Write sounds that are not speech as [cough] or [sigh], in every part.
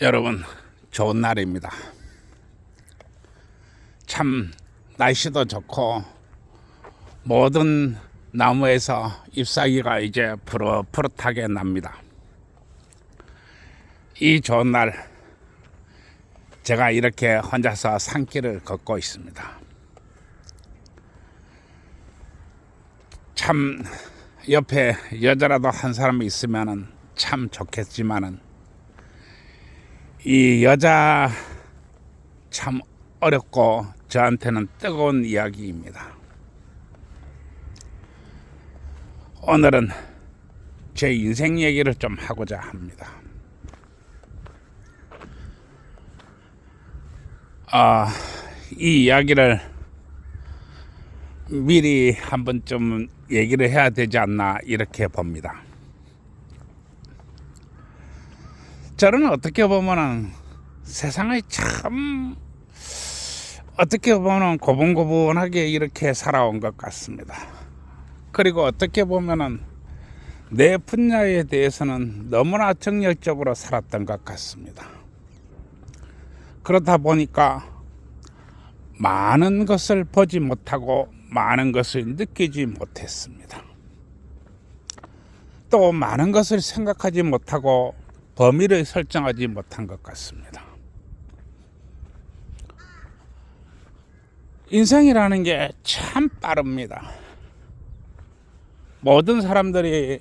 여러분 좋은 날입니다. 참 날씨도 좋고 모든 나무에서 잎사귀가 이제 푸릇푸릇하게 납니다. 이 좋은 날 제가 이렇게 혼자서 산길을 걷고 있습니다. 참 옆에 여자라도 한 사람이 있으면은 참 좋겠지만은 이 여자 참 어렵고 저한테는 뜨거운 이야기입니다. 오늘은 제 인생 얘기를 좀 하고자 합니다. 아, 이 이야기를 미리 한 번쯤 얘기를 해야 되지 않나 이렇게 봅니다. 저는 어떻게 보면은 세상에 참 어떻게 보면 고분고분하게 이렇게 살아온 것 같습니다. 그리고 어떻게 보면은 내 분야에 대해서는 너무나 정열적으로 살았던 것 같습니다. 그러다 보니까 많은 것을 보지 못하고 많은 것을 느끼지 못했습니다. 또 많은 것을 생각하지 못하고 범위를 설정하지 못한 것 같습니다. 인생이라는 게 참 빠릅니다. 모든 사람들이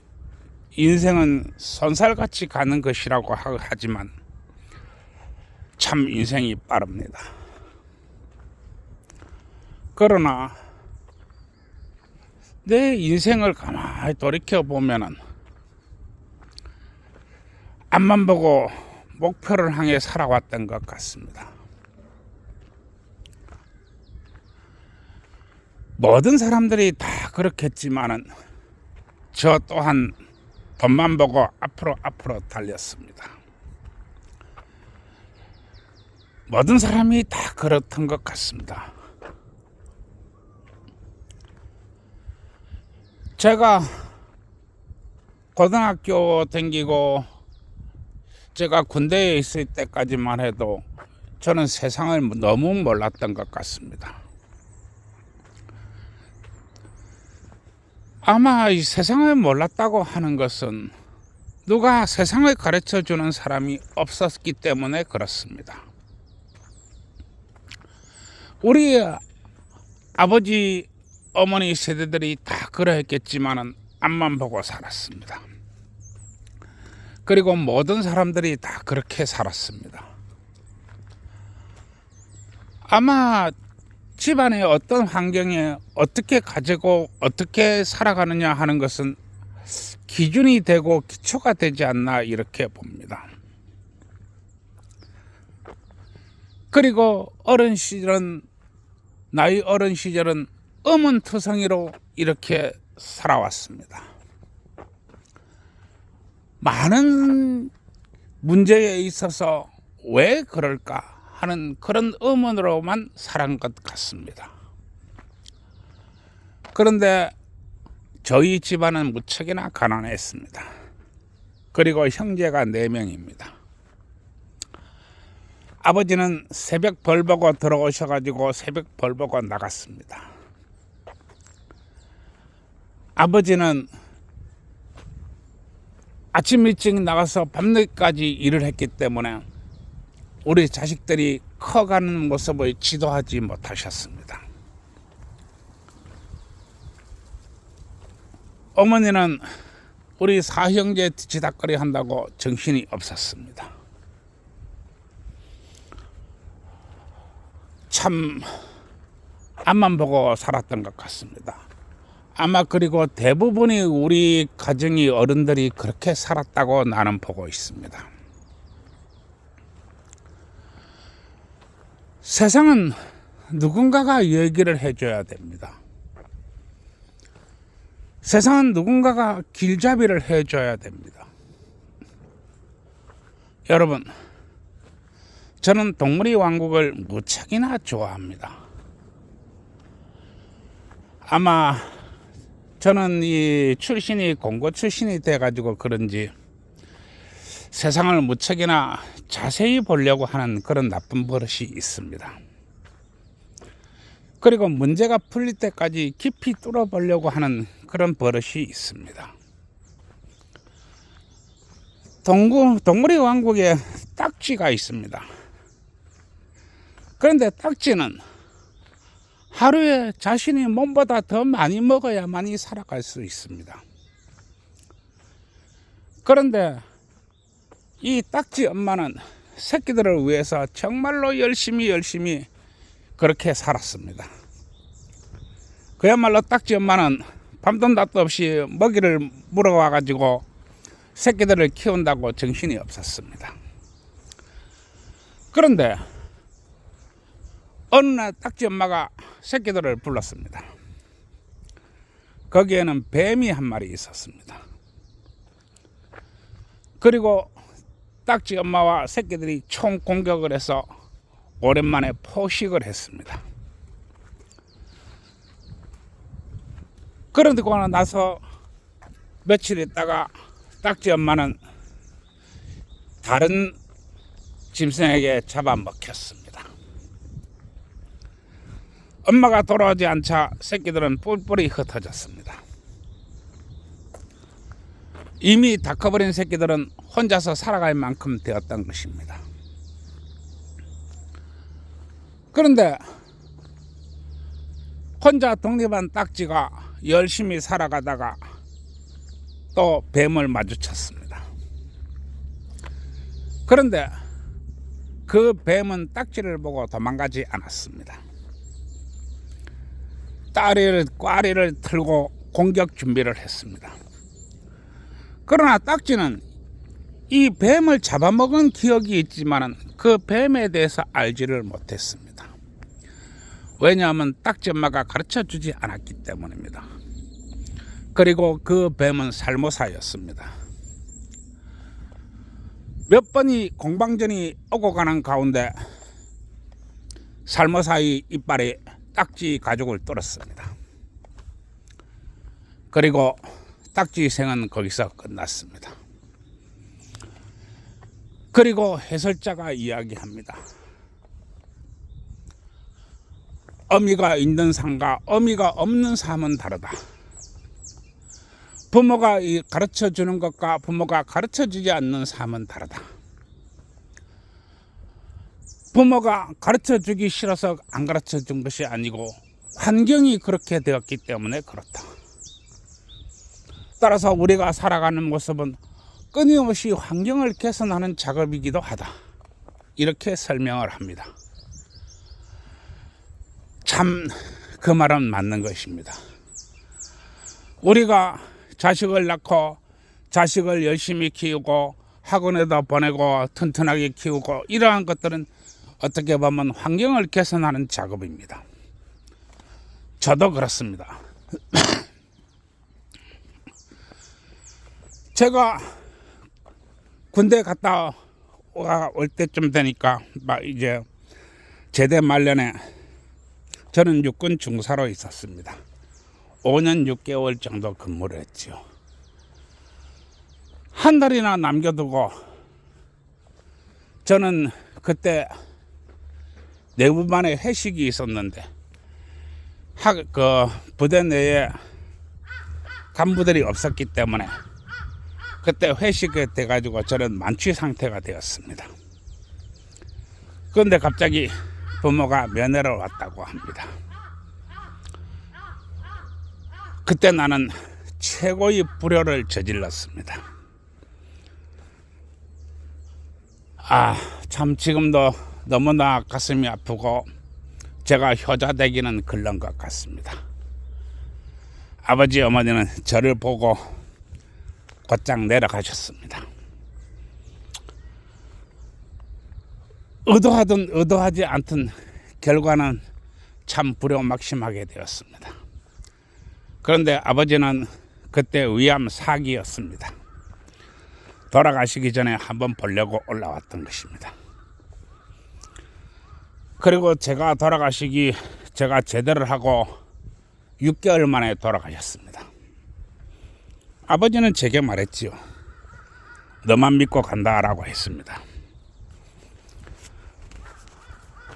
인생은 손살같이 가는 것이라고 하- 하지만 참 인생이 빠릅니다. 그러나 내 인생을 가만히 돌이켜 보면은 앞만 보고 목표를 향해 살아왔던 것 같습니다. 모든 사람들이 다 그렇겠지만은 저 또한 돈만 보고 앞으로 앞으로 달렸습니다. 모든 사람이 다 그렇던 것 같습니다. 제가 고등학교 다니고 제가 군대에 있을 때까지만 해도 저는 세상을 너무 몰랐던 것 같습니다. 아마 이 세상을 몰랐다고 하는 것은 누가 세상을 가르쳐 주는 사람이 없었기 때문에 그렇습니다. 우리 아버지, 어머니 세대들이 다 그러했겠지만은 앞만 보고 살았습니다. 그리고 모든 사람들이 다 그렇게 살았습니다. 아마 집안의 어떤 환경에 어떻게 가지고 어떻게 살아가느냐 하는 것은 기준이 되고 기초가 되지 않나 이렇게 봅니다. 그리고 어른 시절은 나이 어른 시절은 어문투성이로 이렇게 살아왔습니다. 많은 문제에 있어서 왜 그럴까 하는 그런 의문으로만 살은 것 같습니다. 그런데 저희 집안은 무척이나 가난했습니다. 그리고 형제가 네 명입니다. 아버지는 새벽 벌 보고 들어오셔가지고 새벽 벌 보고 나갔습니다. 아버지는 아침 일찍 나가서 밤늦게까지 일을 했기 때문에 우리 자식들이 커가는 모습을 지도하지 못하셨습니다. 어머니는 우리 사형제 뒤치다거리 한다고 정신이 없었습니다. 참 앞만 보고 살았던 것 같습니다. 아마 그리고 대부분이 우리 가정이 어른들이 그렇게 살았다고 나는 보고 있습니다. 세상은 누군가가 얘기를 해줘야 됩니다. 세상은 누군가가 길잡이를 해줘야 됩니다. 여러분, 저는 동물의 왕국을 무척이나 좋아합니다. 아마 저는 이 출신이 공고 출신이 돼가지고 그런지 세상을 무척이나 자세히 보려고 하는 그런 나쁜 버릇이 있습니다. 그리고 문제가 풀릴 때까지 깊이 뚫어보려고 하는 그런 버릇이 있습니다. 동구, 동물의 왕국에 딱지가 있습니다. 그런데 딱지는 하루에 자신이 몸보다 더 많이 먹어야만이 살아갈 수 있습니다. 그런데 이 딱지 엄마는 새끼들을 위해서 정말로 열심히 열심히 그렇게 살았습니다. 그야말로 딱지 엄마는 밤도 낮도 없이 먹이를 물어와 가지고 새끼들을 키운다고 정신이 없었습니다. 그런데 어느 날 딱지 엄마가 새끼들을 불렀습니다. 거기에는 뱀이 한 마리 있었습니다. 그리고 딱지 엄마와 새끼들이 총 공격을 해서 오랜만에 포식을 했습니다. 그러고 나서 며칠 있다가 딱지 엄마는 다른 짐승에게 잡아먹혔습니다. 엄마가 돌아오지 않자 새끼들은 뿔뿔이 흩어졌습니다. 이미 다 커버린 새끼들은 혼자서 살아갈 만큼 되었던 것입니다. 그런데 혼자 독립한 딱지가 열심히 살아가다가 또 뱀을 마주쳤습니다. 그런데 그 뱀은 딱지를 보고 도망가지 않았습니다. 따리를 꽈리를 틀고 공격 준비를 했습니다. 그러나 딱지는 이 뱀을 잡아먹은 기억이 있지만 그 뱀에 대해서 알지를 못했습니다. 왜냐하면 딱지 엄마가 가르쳐 주지 않았기 때문입니다. 그리고 그 뱀은 살모사였습니다. 몇 번이 공방전이 오고 가는 가운데 살모사의 이빨이 딱지 가죽을 뚫었습니다. 그리고 딱지 생은 거기서 끝났습니다. 그리고 해설자가 이야기합니다. 어미가 있는 삶과 어미가 없는 삶은 다르다. 부모가 가르쳐 주는 것과 부모가 가르쳐 주지 않는 삶은 다르다. 부모가 가르쳐 주기 싫어서 안 가르쳐 준 것이 아니고 환경이 그렇게 되었기 때문에 그렇다. 따라서 우리가 살아가는 모습은 끊임없이 환경을 개선하는 작업이기도 하다. 이렇게 설명을 합니다. 참 그 말은 맞는 것입니다. 우리가 자식을 낳고 자식을 열심히 키우고 학원에도 보내고 튼튼하게 키우고 이러한 것들은 어떻게 보면 환경을 개선하는 작업입니다. 저도 그렇습니다. [coughs] 제가 군대 갔다 올 때쯤 되니까 막 이제 제대 말년에 저는 육군 중사로 있었습니다. 5년 6개월 정도 근무를 했죠. 한 달이나 남겨두고 저는 그때 내부반에 회식이 있었는데 학, 그 부대 내에 간부들이 없었기 때문에 그때 회식이 돼가지고 저는 만취 상태가 되었습니다. 그런데 갑자기 부모가 면회를 왔다고 합니다. 그때 나는 최고의 불효를 저질렀습니다. 아, 참 지금도 너무나 가슴이 아프고 제가 효자 되기는 글른 것 같습니다. 아버지 어머니는 저를 보고 곧장 내려가셨습니다. 의도하든 의도하지 않든 결과는 참 불효막심하게 되었습니다. 그런데 아버지는 그때 위암 사기였습니다. 돌아가시기 전에 한번 보려고 올라왔던 것입니다. 그리고 제가 돌아가시기 제가 제대를 하고 6개월 만에 돌아가셨습니다. 아버지는 제게 말했지요. 너만 믿고 간다라고 했습니다.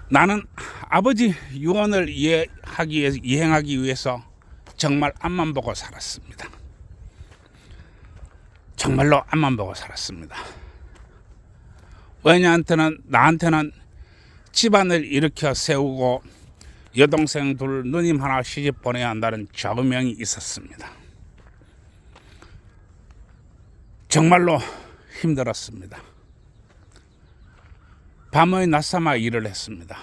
나는 아버지 유언을 이해하기 위해서, 이행하기 위해서 정말 앞만 보고 살았습니다. 정말로 앞만 보고 살았습니다. 왜냐한테는 나한테는 집안을 일으켜 세우고 여동생 둘 누님 하나 시집 보내야 한다는 좌우명이 있었습니다. 정말로 힘들었습니다. 밤의 낮삼아 일을 했습니다.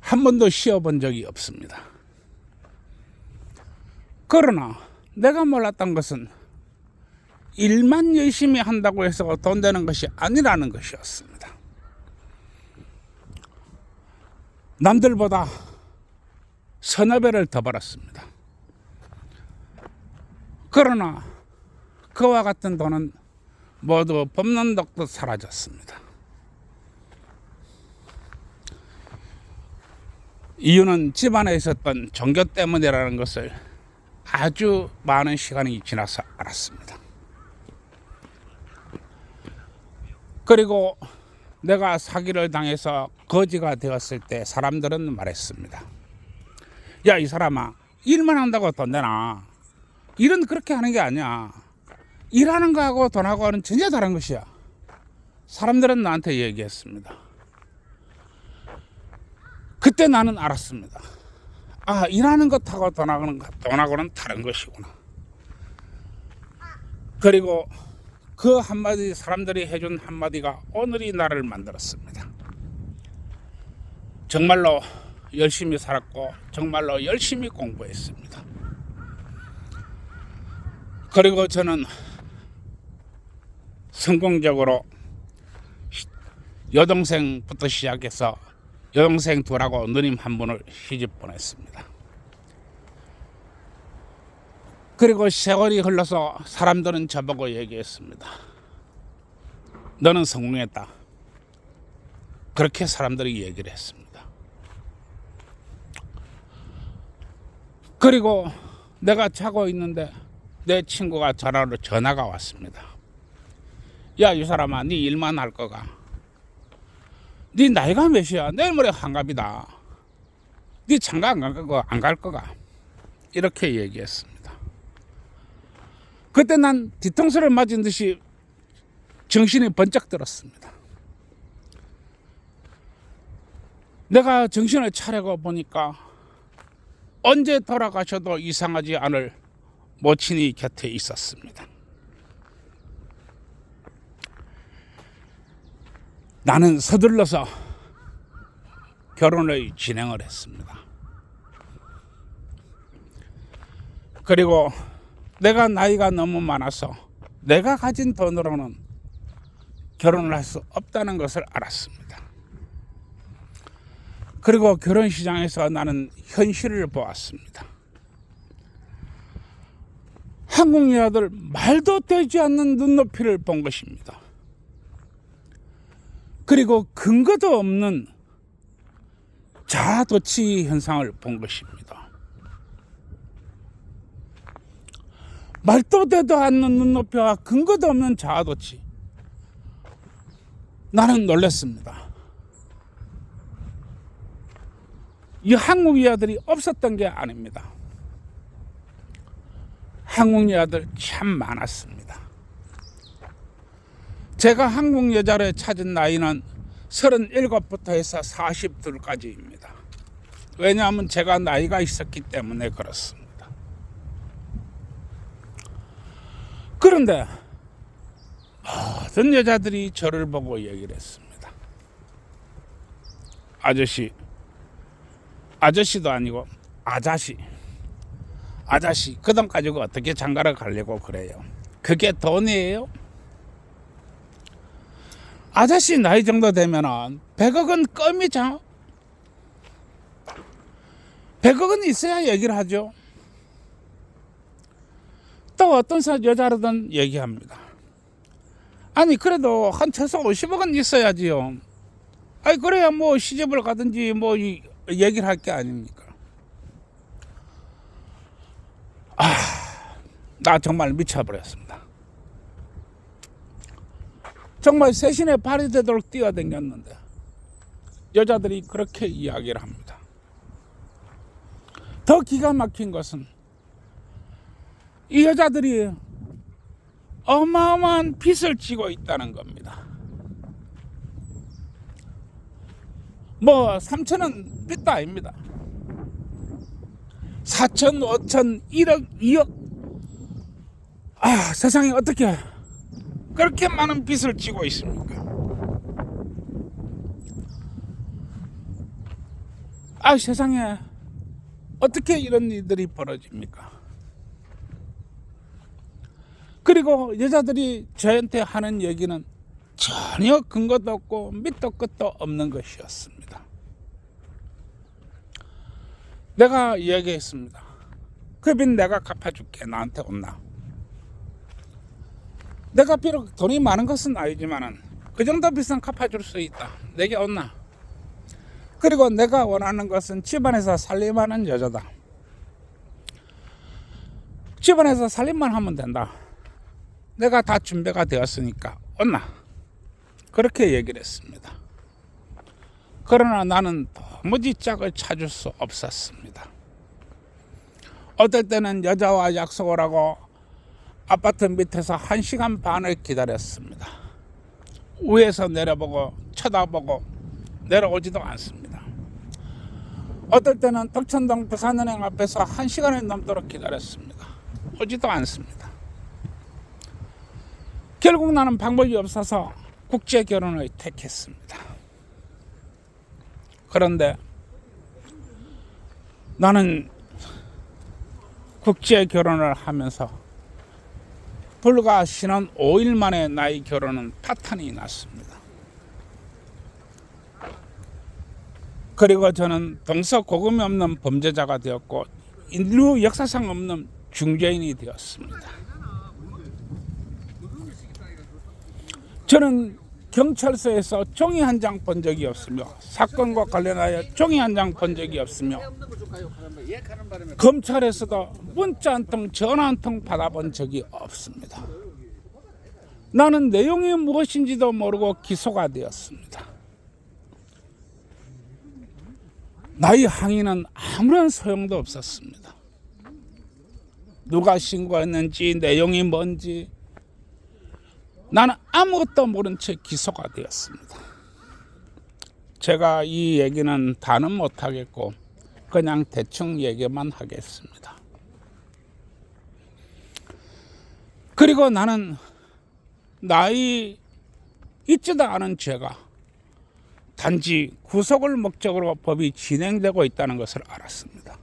한 번도 쉬어본 적이 없습니다. 그러나 내가 몰랐던 것은 일만 열심히 한다고 해서 돈 되는 것이 아니라는 것이었습니다. 남들보다 서너 배를 더 벌었습니다. 그러나 그와 같은 돈은 모두 법는 덕도 사라졌습니다. 이유는 집안에 있었던 종교 때문이라는 것을 아주 많은 시간이 지나서 알았습니다. 그리고 내가 사기를 당해서 거지가 되었을 때 사람들은 말했습니다. 야, 이 사람아, 일만 한다고 돈 되나? 일은 그렇게 하는 게 아니야. 일하는 거하고 돈하고는 전혀 다른 것이야. 사람들은 나한테 얘기했습니다. 그때 나는 알았습니다. 아, 일하는 것하고 돈하고는, 돈하고는 다른 것이구나. 그리고 그 한마디 사람들이 해준 한마디가 오늘이 나를 만들었습니다. 정말로 열심히 살았고 정말로 열심히 공부했습니다. 그리고 저는 성공적으로 여동생부터 시작해서 여동생 둘하고 누님 한 분을 시집 보냈습니다. 그리고 세월이 흘러서 사람들은 저보고 얘기했습니다. 너는 성공했다. 그렇게 사람들이 얘기를 했습니다. 그리고 내가 자고 있는데 내 친구가 전화로 전화가 왔습니다. 야, 이 사람아, 네 일만 할 거가. 네 나이가 몇이야? 내일 모레 한갑이다. 네 장가 안 갈 거가? 안 갈 거가? 이렇게 얘기했습니다. 그때 난 뒤통수를 맞은 듯이 정신이 번쩍 들었습니다. 내가 정신을 차리고 보니까 언제 돌아가셔도 이상하지 않을 모친이 곁에 있었습니다. 나는 서둘러서 결혼을 진행을 했습니다. 그리고 내가 나이가 너무 많아서 내가 가진 돈으로는 결혼을 할 수 없다는 것을 알았습니다. 그리고 결혼 시장에서 나는 현실을 보았습니다. 한국 여자들 말도 되지 않는 눈높이를 본 것입니다. 그리고 근거도 없는 자아도취 현상을 본 것입니다. 말도 되도 않는 눈높이와 근거도 없는 자아도취. 나는 놀랐습니다. 이 한국 여자들이 없었던 게 아닙니다. 한국 여자들 참 많았습니다. 제가 한국 여자를 찾은 나이는 37부터 해서 42까지입니다. 왜냐하면 제가 나이가 있었기 때문에 그렇습니다. 그런데 모든 여자들이 저를 보고 얘기를 했습니다. 아저씨, 아저씨도 아니고 아자씨, 아자씨, 그 돈 가지고 어떻게 장가를 가려고 그래요? 그게 돈이에요? 아저씨 나이 정도 되면은 100억은 껌이죠. 100억은 있어야 얘기를 하죠. 또 어떤 여자로든 얘기합니다. 아니 그래도 한 최소 50억은 있어야지요. 아니 그래야 뭐 시집을 가든지 뭐 얘기를 할 게 아닙니까? 아, 나 정말 미쳐버렸습니다. 정말 새신의 발이 되도록 뛰어댕겼는데 여자들이 그렇게 이야기를 합니다. 더 기가 막힌 것은 이 여자들이 어마어마한 빚을 지고 있다는 겁니다. 뭐 3천은 빚도 아닙니다. 4천, 5천, 1억, 2억. 아, 세상에 어떻게 그렇게 많은 빚을 지고 있습니까? 아, 세상에 어떻게 이런 일들이 벌어집니까? 그리고 여자들이 저한테 하는 얘기는 전혀 근거도 없고 밑도 끝도 없는 것이었습니다. 내가 이야기했습니다. 그 빚 내가 갚아줄게. 나한테 온나. 내가 비록 돈이 많은 것은 아니지만은 그 정도 빚은 갚아줄 수 있다. 내게 온나. 그리고 내가 원하는 것은 집안에서 살림하는 여자다. 집안에서 살림만 하면 된다. 내가 다 준비가 되었으니까 온나. 그렇게 얘기를 했습니다. 그러나 나는 도무지 짝을 찾을 수 없었습니다. 어떨 때는 여자와 약속을 하고 아파트 밑에서 한 시간 반을 기다렸습니다. 위에서 내려보고 쳐다보고 내려오지도 않습니다. 어떨 때는 덕천동 부산은행 앞에서 한 시간이 넘도록 기다렸습니다. 오지도 않습니다. 결국 나는 방법이 없어서 국제 결혼을 택했습니다. 그런데 나는 국제 결혼을 하면서 불과 신혼 5일 만에 나의 결혼은 파탄이 났습니다. 그리고 저는 동서고금이 없는 범죄자가 되었고 인류 역사상 없는 중죄인이 되었습니다. 저는 경찰서에서 종이 한 장 본 적이 없으며 사건과 관련하여 종이 한 장 본 적이 없으며 검찰에서도 문자 한 통, 전화 한 통 받아본 적이 없습니다. 나는 내용이 무엇인지도 모르고 기소가 되었습니다. 나의 항의는 아무런 소용도 없었습니다. 누가 신고했는지 내용이 뭔지 나는 아무것도 모른 채 기소가 되었습니다. 제가 이 얘기는 다는 못하겠고 그냥 대충 얘기만 하겠습니다. 그리고 나는 나이 있지도 않은 죄가 단지 구속을 목적으로 법이 진행되고 있다는 것을 알았습니다.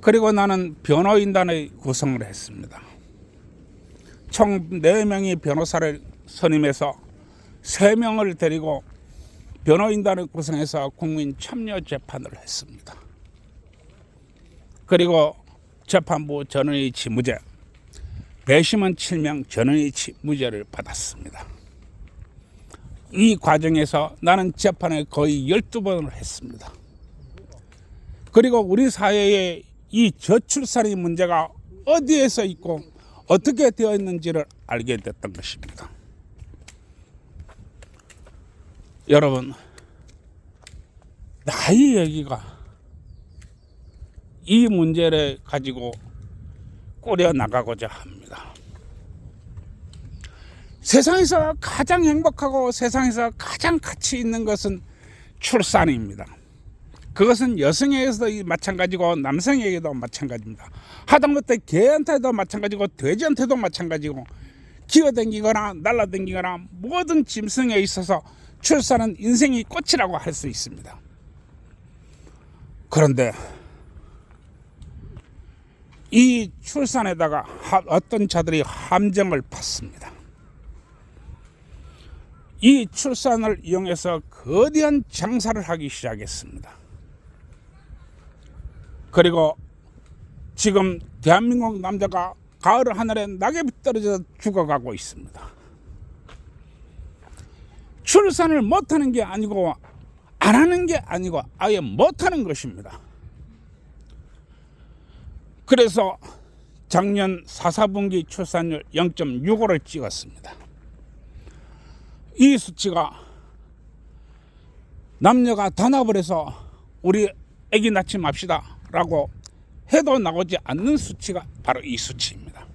그리고 나는 변호인단의 구성을 했습니다. 총 4명의 변호사를 선임해서 3명을 데리고 변호인단을 구성해서 국민 참여 재판을 했습니다. 그리고 재판부 전원일치 무죄, 배심원 7명 전원일치 무죄를 받았습니다. 이 과정에서 나는 재판을 거의 12번을 했습니다. 그리고 우리 사회에 이 저출산의 문제가 어디에서 있고 어떻게 되어 있는지를 알게 됐던 것입니다. 여러분, 나의 얘기가 이 문제를 가지고 꾸려 나가고자 합니다. 세상에서 가장 행복하고 세상에서 가장 가치 있는 것은 출산입니다. 그것은 여성에게도 마찬가지고 남성에게도 마찬가지입니다. 하다못해 개한테도 마찬가지고 돼지한테도 마찬가지고 기어댕기거나 날라댕기거나 모든 짐승에 있어서 출산은 인생의 꽃이라고 할 수 있습니다. 그런데 이 출산에다가 어떤 자들이 함정을 팠습니다. 이 출산을 이용해서 거대한 장사를 하기 시작했습니다. 그리고 지금 대한민국 남자가 가을 하늘에 낙엽이 떨어져 죽어가고 있습니다. 출산을 못하는 게 아니고 안 하는 게 아니고 아예 못하는 것입니다. 그래서 작년 4, 4분기 출산율 0.65를 찍었습니다. 이 수치가 남녀가 단합을 해서 우리 애기 낳지 맙시다 라고 해도 나오지 않는 수치가 바로 이 수치입니다.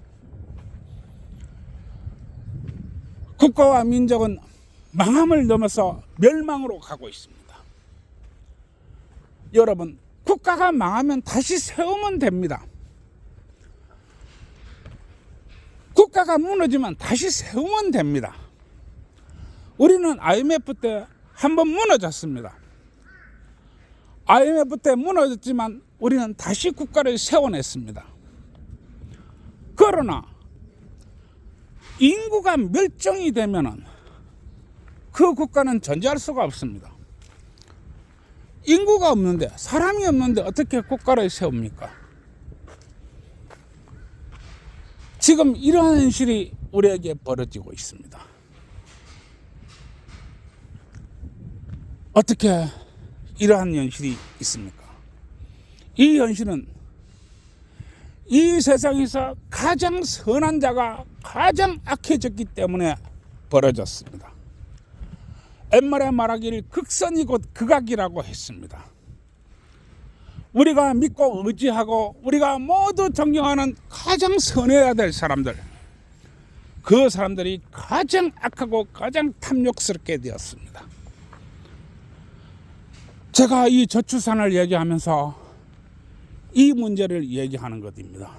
국가와 민족은 망함을 넘어서 멸망으로 가고 있습니다. 여러분, 국가가 망하면 다시 세우면 됩니다. 국가가 무너지면 다시 세우면 됩니다. 우리는 IMF 때 한 번 무너졌습니다. IMF 때 무너졌지만 우리는 다시 국가를 세워냈습니다. 그러나 인구가 멸종이 되면은 그 국가는 존재할 수가 없습니다. 인구가 없는데 사람이 없는데 어떻게 국가를 세웁니까? 지금 이러한 현실이 우리에게 벌어지고 있습니다. 어떻게 이러한 현실이 있습니까? 이 현실은 이 세상에서 가장 선한 자가 가장 악해졌기 때문에 벌어졌습니다. 옛말에 말하기를 극선이 곧 극악이라고 했습니다. 우리가 믿고 의지하고 우리가 모두 존경하는 가장 선해야 될 사람들 그 사람들이 가장 악하고 가장 탐욕스럽게 되었습니다. 제가 이 저출산을 얘기하면서 이 문제를 얘기하는 것입니다.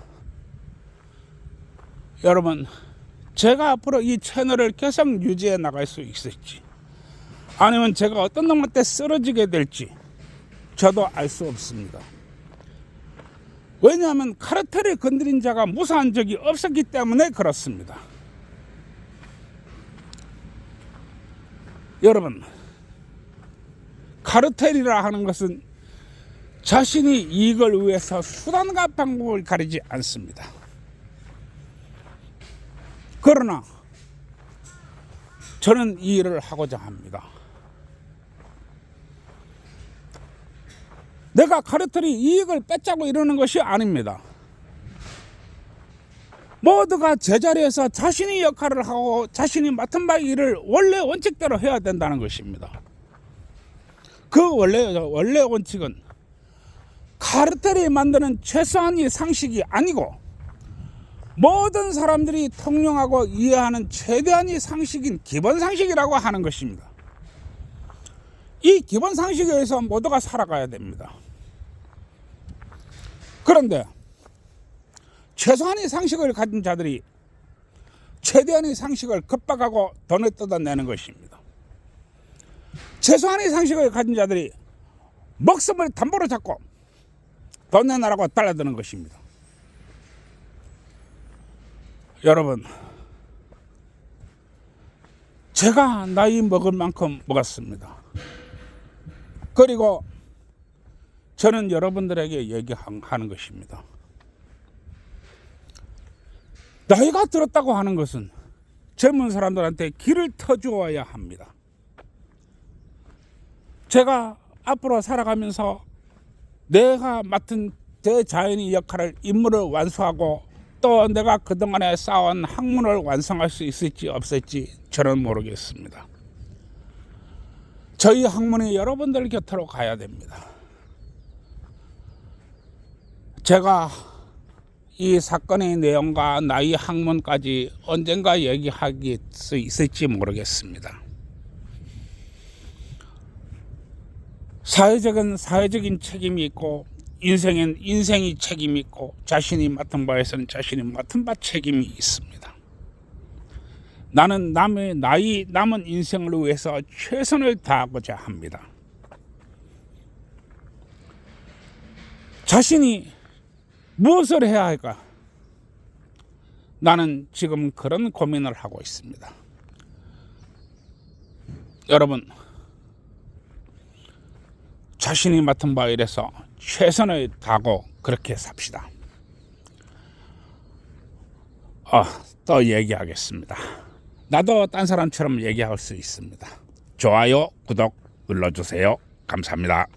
여러분, 제가 앞으로 이 채널을 계속 유지해 나갈 수 있을지, 아니면 제가 어떤 놈한테 쓰러지게 될지, 저도 알 수 없습니다. 왜냐하면 카르텔을 건드린 자가 무사한 적이 없었기 때문에 그렇습니다. 여러분, 카르텔이라 하는 것은 자신이 이익을 위해서 수단과 방법을 가리지 않습니다. 그러나 저는 이 일을 하고자 합니다. 내가 카르텔이 이익을 뺏자고 이러는 것이 아닙니다. 모두가 제자리에서 자신이 역할을 하고 자신이 맡은 바 일을 원래 원칙대로 해야 된다는 것입니다. 그 원래 원래 원칙은 카르텔이 만드는 최소한의 상식이 아니고 모든 사람들이 통용하고 이해하는 최대한의 상식인 기본 상식이라고 하는 것입니다. 이 기본 상식에 의해서 모두가 살아가야 됩니다. 그런데 최소한의 상식을 가진 자들이 최대한의 상식을 급박하고 돈을 뜯어내는 것입니다. 최소한의 상식을 가진 자들이 목숨을 담보로 잡고 돈 내놔라고 달라드는 것입니다. 여러분, 제가 나이 먹을 만큼 먹었습니다. 그리고 저는 여러분들에게 얘기하는 것입니다. 나이가 들었다고 하는 것은 젊은 사람들한테 길을 터주어야 합니다. 제가 앞으로 살아가면서 내가 맡은 대자연의 역할을 임무를 완수하고 또 내가 그동안에 쌓아온 학문을 완성할 수 있을지 없을지 저는 모르겠습니다. 저희 학문이 여러분들 곁으로 가야 됩니다. 제가 이 사건의 내용과 나의 학문까지 언젠가 얘기할 수 있을지 모르겠습니다. 사회적인 사회적인 책임이 있고 인생엔 인생이 책임이 있고 자신이 맡은 바에서는 자신이 맡은 바 책임이 있습니다. 나는 남의 나이 남은 인생을 위해서 최선을 다하고자 합니다. 자신이 무엇을 해야 할까? 나는 지금 그런 고민을 하고 있습니다. 여러분, 자신이 맡은 바 일에서 최선을 다하고 그렇게 삽시다. 어, 또 얘기하겠습니다. 나도 딴 사람처럼 얘기할 수 있습니다. 좋아요, 구독 눌러주세요. 감사합니다.